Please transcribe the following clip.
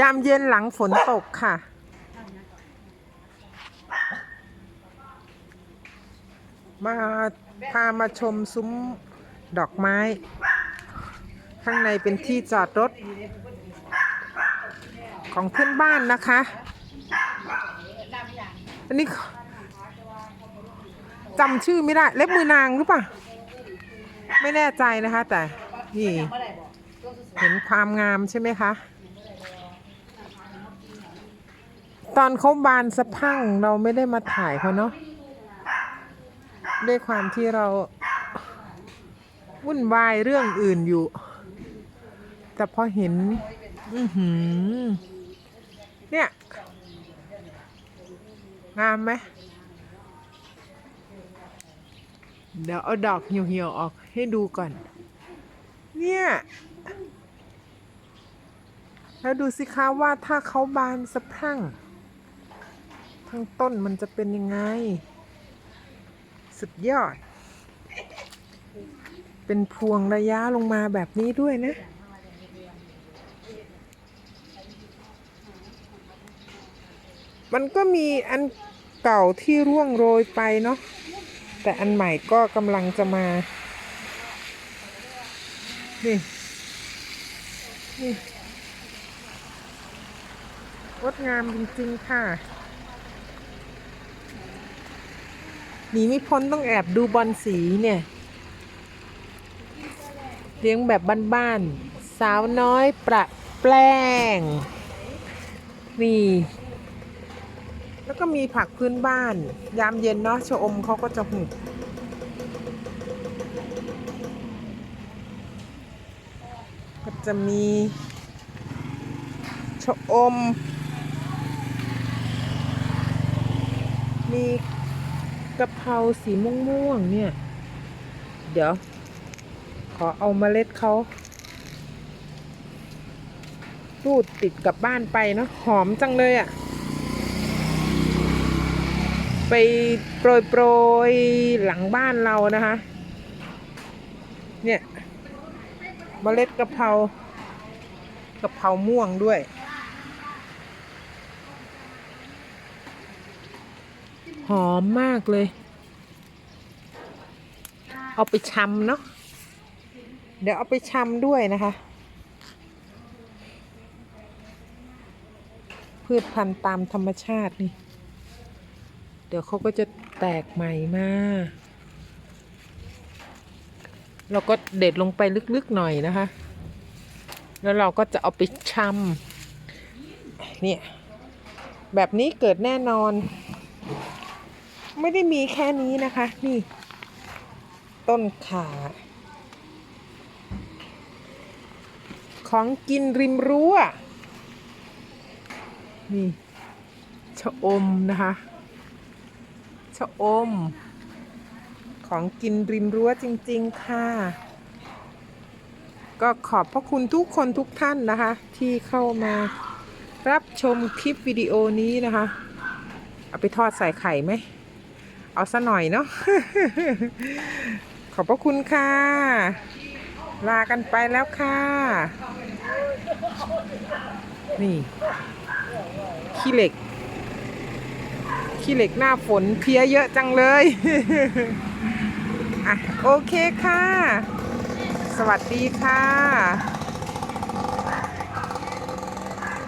ยามเย็นหลังฝนตกค่ะ มาพามาชมซุ้มดอกไม้ ข้างในเป็นที่จอดรถ ของเพื่อนบ้านนะคะ อันนี้จำชื่อไม่ได้ เล็บมือนางหรือเปล่า ไม่แน่ใจนะคะ แต่นี่เห็นความงามใช่ไหมคะ ตอนเขาบานสะพั่งเราไม่ได้มาถ่ายเขาเนาะด้วยความที่เราวุ่นวายเรื่องอื่นอยู่ แต่พอเห็น อือหือ เนี่ย งามไหม เดี๋ยวเอาดอกเหี่ยวๆออกให้ดูก่อน เนี่ย แล้วดูสิคะว่าถ้าเขาบานสะพรั่ง ทั้งต้นมันจะเป็นยังไง สุดยอด เป็นพวงระยะลงมาแบบนี้ด้วยนะ มันก็มีอันเก่าที่ร่วงโรยไปเนาะแต่อันใหม่ก็กำลังจะมา นี่นี่งดงามจริง ๆ ค่ะ หนีไม่พ้นต้องแอบดูบอลสีเนี่ย เลี้ยงแบบบ้านๆ สาวน้อยประแปลง นี่ แล้วก็มีผักพื้นบ้าน ยามเย็นเนาะชะอมเขาก็จะหุบก็จะมีชะอม มี กะเพราสีม่วงๆเนี่ย เดี๋ยว ขอเอาเมล็ดเขารูดติดกับบ้านไปเนาะหอมจังเลยอะ่ะ ไปโปรยโปรยๆหลังบ้านเรานะคะ เนี่ยเมล็ดกะเพรากะเพราม่วงด้วย หอมมากเลย เอาไปชำเนาะเดี๋ยวเอาไปชำด้วยนะคะ พืชพันธุ์ตามธรรมชาตินี่ เดี๋ยวเขาก็จะแตกใหม่มาเราก็เด็ดลงไปลึกๆหน่อยนะคะ แล้วเราก็จะเอาไปชำเนี่ย แบบนี้เกิดแน่นอน ไม่ได้มีแค่นี้นะคะ นี่ ต้นขา ของกินริมรั้ว นี่ชะอมนะคะชะอม ของกินริมรั้วจริง ๆ ค่ะ ก็ขอบพระคุณทุกคนทุกท่านนะคะ ที่เข้ามารับชมคลิปวิดีโอนี้นะคะ เอาไปทอดใส่ไข่ไหม เอาซะหน่อยเนาะขอบพระคุณค่ะ ลากันไปแล้วค่ะ นี่ขี้เหล็กขี้เหล็กหน้าฝนเพียเยอะจังเลยอะโอเคค่ะ สวัสดีค่ะ